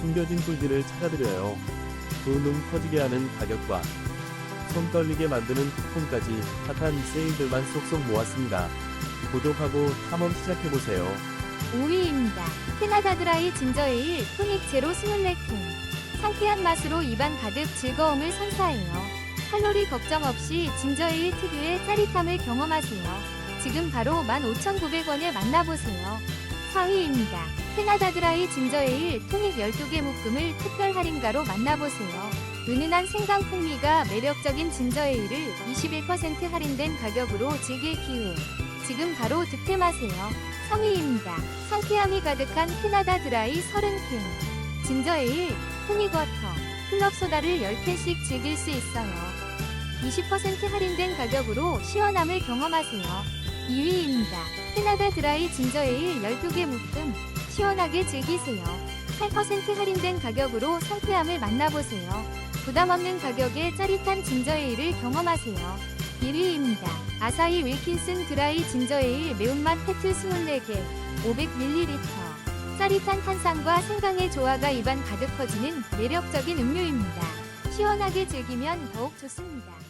숨겨진 꿀들을 찾아드려요. 두눈 커지게 하는 가격과 손 떨리게 만드는 쿠폰까지 핫한 세일들만 쏙쏙 모았습니다. 구독하고 탐험 시작해보세요. 5위입니다. 캐나다 드라이 진저에일 토닉 제로 24캔. 상쾌한 맛으로 입안 가득 즐거움을 선사해요. 칼로리 걱정 없이 진저에일 특유의 짜릿함을 경험하세요. 지금 바로 15,900원에 만나보세요. 4위입니다. 캐나다 드라이 진저에일 토닉 12개 묶음을 특별 할인가로 만나보세요. 은은한 생강 풍미가 매력적인 진저에일을 21% 할인된 가격으로 즐길 기회. 지금 바로 득템하세요. 3위입니다. 상쾌함이 가득한 캐나다 드라이 30캔. 진저에일, 토닉워터, 클럽소다를 10캔씩 즐길 수 있어요. 20% 할인된 가격으로 시원함을 경험하세요. 2위입니다. 캐나다 드라이 진저에일 12개 묶음, 시원하게 즐기세요. 8% 할인된 가격으로 상쾌함을 만나보세요. 부담 없는 가격에 짜릿한 진저에일을 경험하세요. 1위입니다. 아사히 윌킨슨 드라이 진저에일 매운맛 페트 24개 500ml 짜릿한 탄산과 생강의 조화가 입안 가득 퍼지는 매력적인 음료입니다. 시원하게 즐기면 더욱 좋습니다.